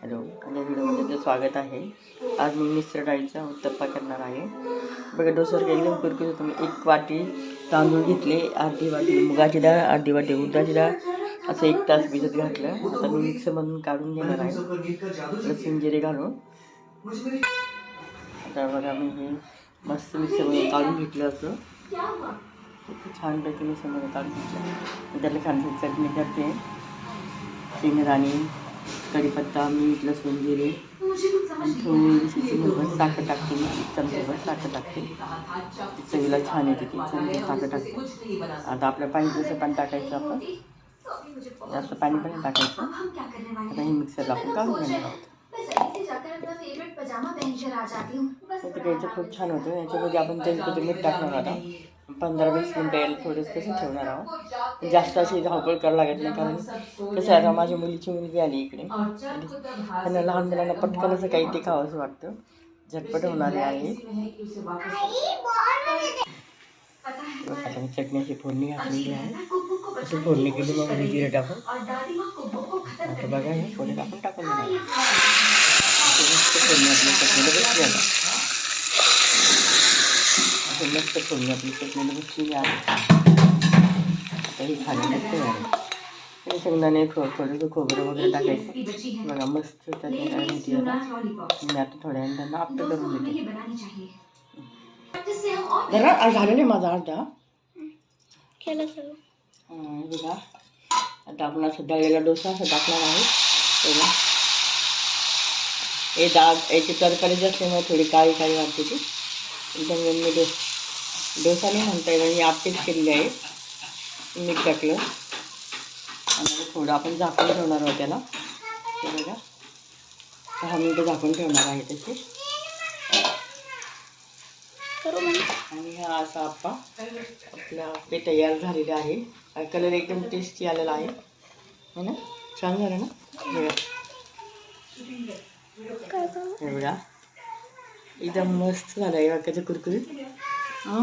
Hello माझ्या व्हिडिओमध्ये स्वागत आहे. आज मी मिश्र डाळीचा उत्तप्पा करणार आहे. बघा डोसर एकदम कुरकुरीत होतो. मी एक वाटी तांदूळ घेतले अर्धी वाटी मुगाची डाळ अर्धी वाटी उडदाची डाळ. असं एक तास भिजत घातलं. आता मी मिक्सरमधून काढून घेणार आहे. लसूण जिरे घालून. आता बघा मी हे मस्त मिक्सरमधून काढून घेतलं असं. छानपैकी मिक्सरमध्ये काढून घेतलं. त्याला छानपैकी चटणी करते. शेंगदाणे कढीपत्ता मीठ लसूण जिरे. थोडीशी साखर टाकते मी एक साखर टाकते. ती चवीला छान येते ती चमचा साखर टाकते. आता आपल्या पाणी जसं पण टाकायचं आपण जास्त पाणी पण टाकायचं. आता हे मिक्सरला आपण काढून घेणार आहोत. ते खूप छान होतं. याच्यामध्ये आपण तेलपत्र मीठ टाकणार आता पंधरा वीस मिनटं यायला थोडंसं कसं ठेवणार आहोत. जास्त अशी धावपळ करावं लागत नाही कारण कसं आहे आता माझ्या मुलीची मुलगी आली इकडे. त्यांना लहान मुलांना पटकन असं काही ते खावं असं वाटतं. झटपट होणारे आहे आता मी चटणीची फोडणी घातलेली आहे. अशी फोडणी केली मग मी जिरे टाकून. आता बघा हे फोडणी टाकून टाकून मस्त फोडणी आपली चटणीला बसली आता मस्त फोडणी आपली चटणीला बसलेली आहे. ही खाण्याची तयार आहे. शेंगदाणे खो थोडंसं खोबरं वगैरे टाकायचं. बघा मस्त होती आता मी आता थोड्या वेळाने त्यांना आपलं करून देते. जरा आज झालं नाही माझा अर्धा. बघा. आता आपण असं दळलेला डोसा असं टाकणार आहे. बघा. हे डाळ याची तरकारी असल्यामुळे थोडी काळी काळी वाटते ती. एकदम मी डो डोसा नाही म्हणता येणार मी आपटेच केलेली आहे. मीठ टाकलं. आणि थोडं आपण झाकून ठेवणार आहोत त्याला. हे बघा. दहा मिनटं झाकून ठेवणार आहे म्हणजे आणि हा असा आप्पा आपला आपले तयार झालेले आहे. कलर एकदम टेस्टी आलेला आहे. है ना? छान झालं ना? बघा. बघा. एकदम मस्त झालं आहे वाक्याचं कुरकुरीत. हं?